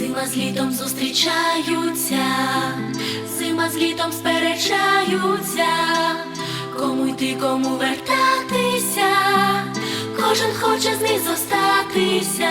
Зима з літом зустрічаються, зима з літом сперечаються, кому йти, кому вертатися, кожен хоче з них зостатися.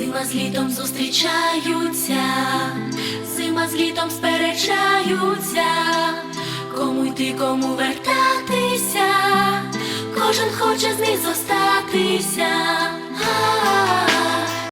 Зима з літом зустрічаються, зима з літом сперечаються, кому йти, кому вертатися, кожен хоче з них зостатися.